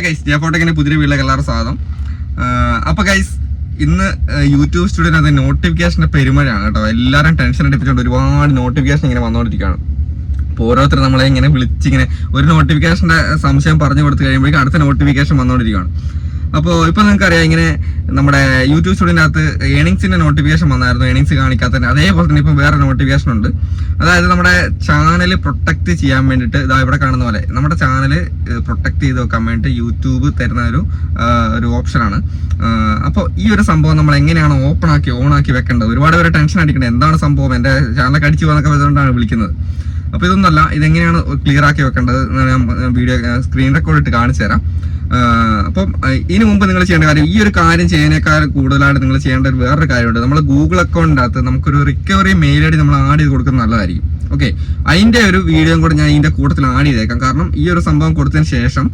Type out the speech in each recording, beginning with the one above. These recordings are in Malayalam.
ഗൈസ് ജയഫോട്ടെക്കിന്റെ പുതിയ വീട്ടിലേക്ക് എല്ലാവരും അപ്പോൾ അപ്പൊ ഗൈസ് ഇന്ന് യൂട്യൂബ് യൂട്യൂബ് സ്റ്റുഡിയോനകത്ത് നോട്ടിഫിക്കേഷന്റെ പെരുമഴയാണ് കേട്ടോ. എല്ലാവരും ടെൻഷൻ അടിപ്പിച്ചുകൊണ്ട് ഒരുപാട് നോട്ടിഫിക്കേഷൻ ഇങ്ങനെ വന്നുകൊണ്ടിരിക്കുകയാണ് അപ്പോൾ ഓരോരുത്തർ നമ്മളെ ഇങ്ങനെ വിളിച്ചിങ്ങനെ ഒരു നോട്ടിഫിക്കേഷന്റെ സംശയം പറഞ്ഞു കൊടുത്തു കഴിയുമ്പോഴേക്കും അടുത്ത നോട്ടിഫിക്കേഷൻ വന്നുകൊണ്ടിരിക്കുകയാണ് അപ്പോൾ ഇപ്പൊ നിങ്ങൾക്ക് അറിയാം ഇങ്ങനെ നമ്മുടെ യൂട്യൂബ് സ്റ്റുഡിയോനകത്ത് ഏണിങ്സിന്റെ നോട്ടിഫിക്കേഷൻ വന്നായിരുന്നു ഏണിങ്സ് കാണിക്കാത്തതിന്. അതേപോലെ തന്നെ ഇപ്പം വേറെ നോട്ടിഫിക്കേഷൻ ഉണ്ട്. അതായത് നമ്മുടെ ചാനൽ പ്രൊട്ടക്ട് ചെയ്യാൻ വേണ്ടിയിട്ട് ഇതാ ഇവിടെ കാണുന്ന പോലെ നമ്മുടെ ചാനൽ പ്രൊട്ടക്ട് ചെയ്ത് വെക്കാൻ വേണ്ടിയിട്ട് യൂട്യൂബ് തരുന്ന ഒരു ഒരു ഓപ്ഷനാണ് അപ്പോൾ ഈ ഒരു സംഭവം നമ്മൾ എങ്ങനെയാണ് ഓപ്പൺ ആക്കി ഓൺ ആക്കി വെക്കേണ്ടത്? ഒരുപാട് പേര് ടെൻഷൻ അടിക്കേണ്ടത് എന്താണ് സംഭവം? എന്റെ ചാനലൊക്കെ അടിച്ചു പോകുന്നൊക്കെ വരുന്നതുകൊണ്ടാണ് വിളിക്കുന്നത്. അപ്പോൾ ഇതൊന്നല്ല ഇതെങ്ങനെയാണ് ക്ലിയർ ആക്കി വെക്കേണ്ടത് ഞാൻ വീഡിയോ സ്ക്രീൻ റെക്കോർഡ് ഇട്ട് കാണിച്ചു തരാം. അപ്പം ഇതിനു മുമ്പ് നിങ്ങൾ ചെയ്യേണ്ട കാര്യം ഈ ഒരു കാര്യം ചെയ്യുന്നേക്കാൾ കൂടുതലായിട്ട് നിങ്ങൾ ചെയ്യേണ്ട ഒരു വേറൊരു കാര്യമുണ്ട്. നമ്മൾ ഗൂഗിൾ അക്കൗണ്ടിനകത്ത് നമുക്കൊരു റിക്കവറി മെയിൽ ഐ ഡി നമ്മൾ ആഡ് ചെയ്ത് കൊടുക്കുന്നത് നല്ലതായിരിക്കും. ഓക്കെ അതിന്റെ ഒരു വീഡിയോയും കൂടെ ഞാൻ ഇതിന്റെ കൂട്ടത്തിൽ ആഡ് ചെയ്തേക്കാം. കാരണം ഈ ഒരു സംഭവം കൊടുത്തതിന് ശേഷം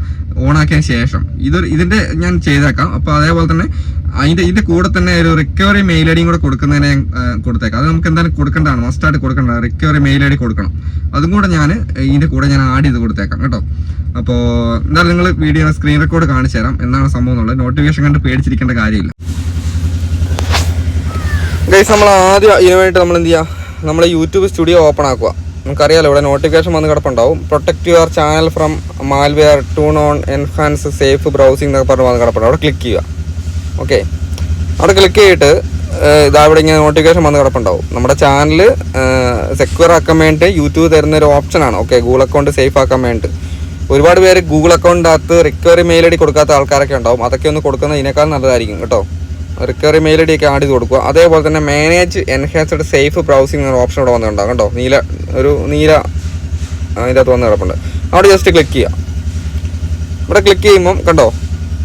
ഓൺ ആക്കിയതിന് ശേഷം ഇതൊരു ഇതിന്റെ ഞാൻ ചെയ്തേക്കാം. അപ്പോൾ അതേപോലെ തന്നെ അതിന്റെ ഇതിന്റെ കൂടെ തന്നെ ഒരു റിക്കവറി മെയിൽ ഐ ഡിയും കൂടെ കൊടുക്കുന്നതിനെ കൊടുത്തേക്കാം. അത് നമുക്ക് എന്തായാലും കൊടുക്കേണ്ടതാണ്. മസ്റ്റായിട്ട് കൊടുക്കേണ്ടതാണ്. റിക്കവറി മെയിൽ ഐ ഡി കൊടുക്കണം. അതും കൂടെ ഞാൻ ഇതിന്റെ കൂടെ ഞാൻ ആഡ് ചെയ്ത് കൊടുത്തേക്കാം. കേട്ടോ? അപ്പോൾ എന്തായാലും നിങ്ങൾ വീഡിയോ സ്ക്രീൻ റെക്കോർഡ് കാണിച്ചു തരാം. എന്താണ് സംഭവം എന്നുള്ളത്. നോട്ടിഫിക്കേഷൻ കണ്ട് പേടിച്ചിരിക്കേണ്ട കാര്യമില്ല. ഗൈസ് നമ്മൾ ആദ്യം ഇതിനു വേണ്ടിയിട്ട് നമ്മൾ എന്ത് ചെയ്യുക നമ്മൾ യൂട്യൂബ് സ്റ്റുഡിയോ ഓപ്പൺ ആക്കുക നമുക്കറിയാലോ ഇവിടെ നോട്ടിഫിക്കേഷൻ വന്ന് കിടപ്പുണ്ടാവും. Protect your channel from malware turn on enhance safe browsing എന്നൊക്കെ പറഞ്ഞ് വന്ന് കിടപ്പുണ്ട്. അവിടെ ക്ലിക്ക് ചെയ്യുക. ഓക്കെ അവിടെ ക്ലിക്ക് ചെയ്തിട്ട് ഇതാ ഇവിടെ ഇങ്ങനെ നോട്ടിഫിക്കേഷൻ വന്ന് കിടപ്പുണ്ടാവും. നമ്മുടെ ചാനൽ സെക്യൂർ ആക്കാൻ വേണ്ടി യൂട്യൂബ് തരുന്ന ഒരു ഓപ്ഷനാണ് ഓക്കെ ഗൂഗിൾ അക്കൗണ്ട് സേഫ് ആക്കാൻ വേണ്ടി ഒരുപാട് പേര് ഗൂഗിൾ അക്കൗണ്ടിനകത്ത് റിക്കവറി മെയിൽ ഐ ഡി കൊടുക്കാത്ത ആൾക്കാരൊക്കെ ഉണ്ടാവും. അതൊക്കെ ഒന്ന് കൊടുക്കുന്നത് ഇതിനേക്കാൾ നല്ലതായിരിക്കും കേട്ടോ. റിക്കവറി മെയിൽ ഐ ഡി ഒക്കെ ആഡ് ചെയ്ത് കൊടുക്കുക. അതേപോലെ തന്നെ മാനേജ് എൻഹാൻസ്ഡ് സേഫ് ബ്രൗസിംഗ് എന്നൊരു ഓപ്ഷൻ ഇവിടെ വന്നിട്ടുണ്ടാകും കേട്ടോ. നീല ഒരു നീല അതിന്റെ അകത്ത് വന്ന് കിടപ്പുണ്ട്. അവിടെ ജസ്റ്റ് ക്ലിക്ക് ചെയ്യുക. ഇവിടെ ക്ലിക്ക് ചെയ്യുമ്പം കണ്ടോ?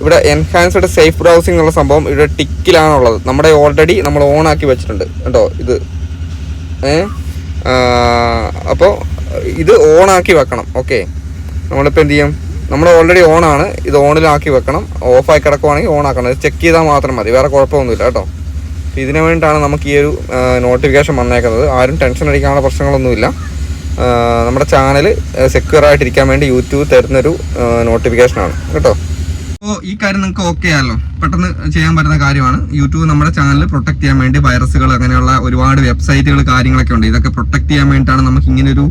ഇവിടെ എൻഹാൻസ്ഡ് സേഫ് ബ്രൗസിംഗ് എന്നുള്ള സംഭവം ഇവിടെ ടിക്കിലാണുള്ളത് നമ്മുടെ ഓൾറെഡി നമ്മൾ ഓൺ ആക്കി വെച്ചിട്ടുണ്ട്. കേട്ടോ ഇത്. ഏ? അപ്പോൾ ഇത് ഓൺ ആക്കി വെക്കണം. ഓക്കെ നമ്മളിപ്പോൾ എന്ത് ചെയ്യും? നമ്മൾ ഓൾറെഡി ഓൺ ആണ്. ഇത് ഓണിലാക്കി വെക്കണം. ഓഫായി കിടക്കുവാണെങ്കിൽ ഓൺ ആക്കണം. ഇത് ചെക്ക് ചെയ്താൽ മാത്രം മതി. വേറെ കുഴപ്പമൊന്നുമില്ല കേട്ടോ. അപ്പോൾ ഇതിനു വേണ്ടിയിട്ടാണ് നമുക്ക് ഈ ഒരു നോട്ടിഫിക്കേഷൻ വന്നേക്കുന്നത്. ആരും ടെൻഷൻ അടിക്കാനുള്ള പ്രശ്നങ്ങളൊന്നുമില്ല. നമ്മുടെ ചാനൽ സെക്യൂർ ആയിട്ടിരിക്കാൻ വേണ്ടി യൂട്യൂബ് തരുന്നൊരു നോട്ടിഫിക്കേഷനാണ് കേട്ടോ? അപ്പോൾ ഈ കാര്യം നിങ്ങൾക്ക് ഓക്കെ ആണല്ലോ. പെട്ടെന്ന് ചെയ്യാൻ പറ്റുന്ന കാര്യമാണ്. യൂട്യൂബ് നമ്മുടെ ചാനൽ പ്രൊട്ടക്ട് ചെയ്യാൻ വേണ്ടി വൈറസുകൾ അങ്ങനെയുള്ള ഒരുപാട് വെബ്സൈറ്റുകൾ കാര്യങ്ങളൊക്കെ ഉണ്ട്. ഇതൊക്കെ പ്രൊട്ടക്ട് ചെയ്യാൻ വേണ്ടിയിട്ടാണ് നമുക്ക് ഇങ്ങനെ ഒരു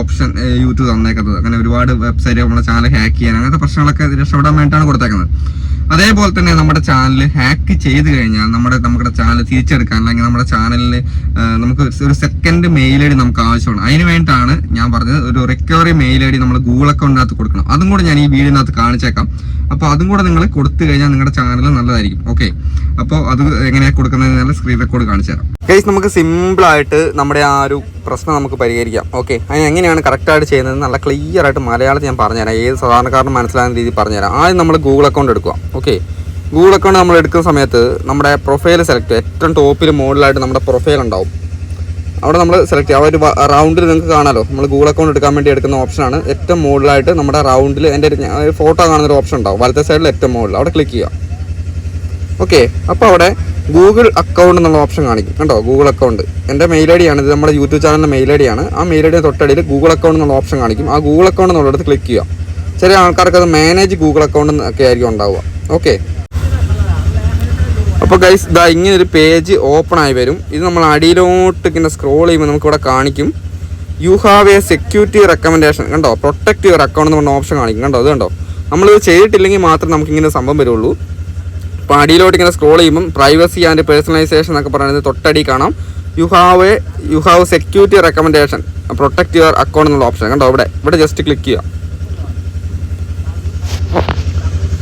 ഓപ്ഷൻ യൂട്യൂബ് തന്നേക്കുന്നത്. അങ്ങനെ ഒരുപാട് വെബ്സൈറ്റ് നമ്മുടെ ചാനൽ ഹാക്ക് ചെയ്യാൻ അങ്ങനത്തെ പ്രശ്നങ്ങളൊക്കെ രക്ഷപ്പെടാൻ വേണ്ടിയിട്ടാണ് കൊടുത്തേക്കുന്നത്. അതേപോലെ തന്നെ നമ്മുടെ ചാനൽ ഹാക്ക് ചെയ്ത് കഴിഞ്ഞാൽ നമ്മുടെ നമ്മുടെ ചാനൽ തിരിച്ചെടുക്കാൻ അല്ലെങ്കിൽ നമ്മുടെ ചാനലിൽ നമുക്ക് ഒരു സെക്കൻഡ് മെയിൽ ഐ ഡി നമുക്ക് ആവശ്യമാണ്. അതിന് വേണ്ടിയിട്ടാണ് ഞാൻ പറഞ്ഞത് ഒരു റിക്കവറി മെയിൽ ഐ ഡി നമ്മൾ ഗൂഗിൾ അക്കൗണ്ടിനകത്ത് കൊടുക്കണം. അതും കൂടെ ഞാൻ ഈ വീഡിയോനകത്ത് കാണിച്ചേക്കാം. അപ്പോൾ അതും കൂടെ നിങ്ങൾ കൊടുത്തു കഴിഞ്ഞാൽ നിങ്ങളുടെ ചാനൽ നല്ലതായിരിക്കും. ഓക്കെ അപ്പോൾ അത് എങ്ങനെയാണ് കൊടുക്കുന്നത് സ്ക്രീൻ റെക്കോർഡ് കാണിച്ചു തരാം. കേസ് നമുക്ക് സിമ്പിൾ ആയിട്ട് നമ്മുടെ ആ ഒരു പ്രശ്നം നമുക്ക് പരിഹരിക്കാം. ഓക്കെ അതിന് എങ്ങനെയാണ് കറക്റ്റായിട്ട് ചെയ്യുന്നത് നല്ല ക്ലിയർ ആയിട്ട് മലയാളത്തിൽ ഞാൻ പറഞ്ഞുതരാം. ഏത് സാധാരണക്കാരനും മനസ്സിലാകുന്ന രീതിയിൽ പറഞ്ഞുതരാം. ആദ്യം നമ്മൾ ഗൂഗിൾ അക്കൗണ്ട് എടുക്കുക. ഓക്കെ ഗൂഗിൾ അക്കൗണ്ട് നമ്മൾ എടുക്കുന്ന സമയത്ത് നമ്മുടെ പ്രൊഫൈൽ സെലക്ട് ഏറ്റവും ടോപ്പിൽ മുകളിലായിട്ട് നമ്മുടെ പ്രൊഫൈൽ ഉണ്ടാവും. അവിടെ നമ്മൾ സെലക്ട് ചെയ്യുക ആ ഒരു റൗണ്ടിൽ നിങ്ങൾക്ക് കാണാമല്ലോ നമ്മൾ ഗൂഗിൾ അക്കൗണ്ട് എടുക്കാൻ വേണ്ടി എടുക്കുന്ന ഓപ്ഷനാണ് ഏറ്റവും മുകളിലായിട്ട് നമ്മുടെ റൗണ്ടിൽ എന്റെ ഒരു ഫോട്ടോ കാണുന്നൊരു ഓപ്ഷൻ ഉണ്ടാവും. വലത്തെ സൈഡിൽ ഏറ്റവും മുകളിൽ അവിടെ ക്ലിക്ക് ചെയ്യുക ഓക്കെ അപ്പോൾ അവിടെ ഗൂഗിൾ അക്കൗണ്ട് എന്നുള്ള ഓപ്ഷൻ കാണിക്കും. കണ്ടോ? ഗൂഗിൾ അക്കൗണ്ട് എന്റെ മെയിൽ ഐ ഡി ആണ്. ഇത് നമ്മുടെ യൂട്യൂബ് ചാനലിന്റെ മെയിൽ ഐ ഡി ആണ്. ആ മെയിൽ ഐ ഡി തൊട്ടടിയിൽ ഗൂഗിൾ അക്കൗണ്ട് എന്നുള്ള ഓപ്ഷൻ കാണിക്കും. ആ ഗൂഗിൾ അക്കൗണ്ട് എന്നുള്ളിടത്ത് ക്ലിക്ക് ചെയ്യുക ചില ആൾക്കാർക്ക് അത് മാനേജ് ഗൂഗിൾ അക്കൗണ്ട് ഒക്കെ ആയിരിക്കും ഉണ്ടാവുക. ഓക്കെ അപ്പോൾ ഗൈസ് ഇതാ ഇങ്ങനെ ഒരു പേജ് ഓപ്പൺ ആയി വരും. ഇത് നമ്മൾ അടിയിലോട്ട് ഇങ്ങനെ സ്ക്രോൾ ചെയ്യുമ്പോൾ നമുക്ക് ഇവിടെ കാണിക്കും. You have a security recommendation കണ്ടോ? പ്രൊട്ടക്ട് യുവർ അക്കൗണ്ട് എന്ന് പറഞ്ഞ ഓപ്ഷൻ കാണിക്കും. കണ്ടോ? അത് കണ്ടോ? നമ്മളിത് ചെയ്തിട്ടില്ലെങ്കിൽ മാത്രം നമുക്ക് ഇങ്ങനെ സംഭവം വരുള്ളൂ. അപ്പോൾ അടിയിലോട്ട് ഇങ്ങനെ സ്ക്രോൾ ചെയ്യുമ്പം പ്രൈവസി ആൻഡ് പേഴ്സണലൈസേഷൻ എന്നൊക്കെ പറയുന്നത് തൊട്ടടി കാണാം. You have a you have security recommendation protect your account എന്നുള്ള ഓപ്ഷൻ കണ്ടോ? ഇവിടെ ഇവിടെ ജസ്റ്റ് ക്ലിക്ക് ചെയ്യുക.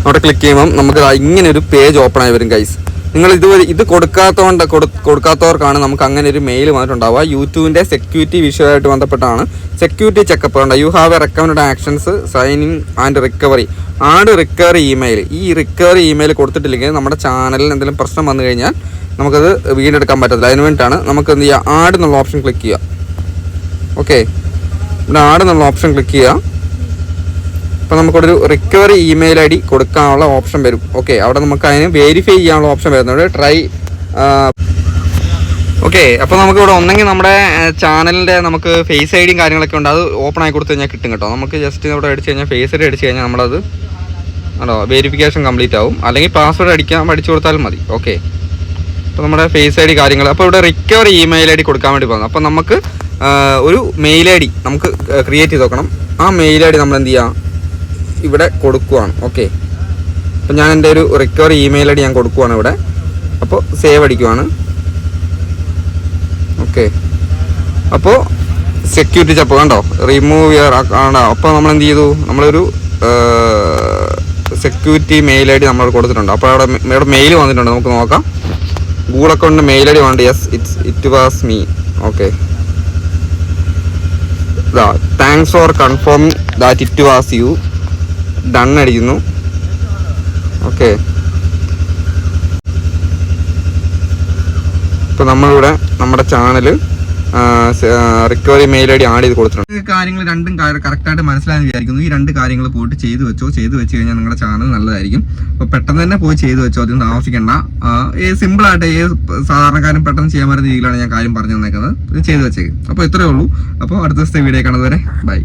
അവിടെ ക്ലിക്ക് ചെയ്യുമ്പം നമുക്ക് ഇങ്ങനെ ഒരു പേജ് ഓപ്പൺ ആയി വരും ഗൈസ് നിങ്ങൾ ഇതുവരെ ഇത് കൊടുക്കാത്തതുകൊണ്ട് കൊടു- കൊടുക്കാത്തവർക്കാണ് നമുക്ക് അങ്ങനെ ഒരു മെയിൽ വന്നിട്ടുണ്ടാവുക. യൂട്യൂബിന്റെ സെക്യൂരിറ്റി വിഷയമായിട്ട് ബന്ധപ്പെട്ടാണ്. സെക്യൂരിറ്റി ചെക്കപ്പ് ഉണ്ട്. You have a recommend actions signing and recovery add recovery email ഈ റിക്കവറി ഇമെയിൽ കൊടുത്തിട്ടില്ലെങ്കിൽ നമ്മുടെ ചാനലിൽ എന്തെങ്കിലും പ്രശ്നം വന്നു കഴിഞ്ഞാൽ നമുക്കത് വീണ്ടെടുക്കാൻ പറ്റത്തില്ല. അതിന് വേണ്ടിയിട്ടാണ് നമുക്ക് എന്ത് ചെയ്യുക? ആഡ് എന്നുള്ള ഓപ്ഷൻ ക്ലിക്ക് ചെയ്യുക. ഓക്കെ ഇവിടെ ആഡ് എന്നുള്ള ഓപ്ഷൻ ക്ലിക്ക് ചെയ്യുക. അപ്പോൾ നമുക്കൊരു റിക്കവറി ഇമെയിൽ ഐ ഡി കൊടുക്കാനുള്ള ഓപ്ഷൻ വരും. ഓക്കെ അവിടെ നമുക്ക് അതിന് വെരിഫൈ ചെയ്യാനുള്ള ഓപ്ഷൻ വരുന്നുണ്ട്. ട്രൈ ഓക്കെ അപ്പോൾ നമുക്ക് ഇവിടെ ഒന്നെങ്കിൽ നമ്മുടെ ചാനലിന്റെ നമുക്ക് ഫേസ് ഐ ഡിയും കാര്യങ്ങളൊക്കെ ഉണ്ട്. അത് ഓപ്പൺ ആയി കൊടുത്തു കഴിഞ്ഞാൽ കിട്ടും കേട്ടോ. നമുക്ക് ജസ്റ്റ് ഇവിടെ അടിച്ച് കഴിഞ്ഞാൽ ഫേസ് ഐ ഡി അടിച്ച് കഴിഞ്ഞാൽ നമ്മളത് ആണോ വെരിഫിക്കേഷൻ കംപ്ലീറ്റ് ആവും. അല്ലെങ്കിൽ പാസ്വേഡ് അടിക്കാൻ അടിച്ചു കൊടുത്താലും മതി. ഓക്കെ അപ്പോൾ നമ്മുടെ ഫേസ് ഐ ഡി കാര്യങ്ങൾ. അപ്പോൾ ഇവിടെ റിക്കവറി ഇമെയിൽ ഐ ഡി കൊടുക്കാൻ വേണ്ടി പോകുന്നത് അപ്പോൾ നമുക്ക് ഒരു മെയിൽ ഐ ഡി നമുക്ക് ക്രിയേറ്റ് ചെയ്ത് നോക്കണം. ആ മെയിൽ ഐ ഡി നമ്മൾ എന്ത് ചെയ്യാം? ഇവിടെ കൊടുക്കുവാണ്. ഓക്കെ അപ്പോൾ ഞാൻ എന്റെ ഒരു റിക്കവറി ഇമെയിൽ ഐ ഡി ഞാൻ കൊടുക്കുവാണ് ഇവിടെ. അപ്പോൾ സേവ് അടിക്കുവാണ്. ഓക്കെ അപ്പോൾ സെക്യൂരിറ്റി ചപ്പ് കണ്ടോ? റിമൂവ് യർ ആണോ? അപ്പോൾ നമ്മൾ എന്ത് ചെയ്തു? നമ്മളൊരു സെക്യൂരിറ്റി മെയിൽ ഐ ഡി നമ്മൾ കൊടുത്തിട്ടുണ്ട്. അപ്പോൾ അവിടെ ഇവിടെ മെയിൽ വന്നിട്ടുണ്ട്. നമുക്ക് നോക്കാം. ഗൂഗിൾ അക്കൗണ്ടിന് മെയിൽ ഐ ഡി വേണ്ട yes it's it was me okay thanks for confirm that it was you done അടിക്കുന്നു ഓക്കെ. ഇപ്പോൾ നമ്മളിവിടെ നമ്മുടെ channel recovery mail I D add ചെയ്ത് കൊടുത്തിട്ടുണ്ട്. കാര്യങ്ങൾ രണ്ടും കറക്റ്റായിട്ട് മനസ്സിലായെന്ന് വിചാരിക്കുന്നു. ഈ രണ്ട് കാര്യങ്ങൾ പോയിട്ട് ചെയ്തു വെച്ചോ? ചെയ്തു വെച്ച് കഴിഞ്ഞാൽ നിങ്ങളുടെ ചാനൽ നല്ലതായിരിക്കും. അപ്പോൾ പെട്ടെന്ന് തന്നെ പോയി ചെയ്തു വെച്ചോ? അധികം താമസിക്കേണ്ട. സിമ്പിളായിട്ട് ഏത് സാധാരണക്കാരും പെട്ടെന്ന് ചെയ്യാൻ പറ്റുന്ന രീതിയിലാണ് ഞാൻ കാര്യം പറഞ്ഞു തന്നേക്കുന്നത്. ചെയ്തു വെച്ചേക്കും. അപ്പോൾ ഇത്രയേ ഉള്ളൂ. അപ്പോൾ അടുത്ത ദിവസത്തെ വീഡിയോ കാണുന്നവരെ ബൈ.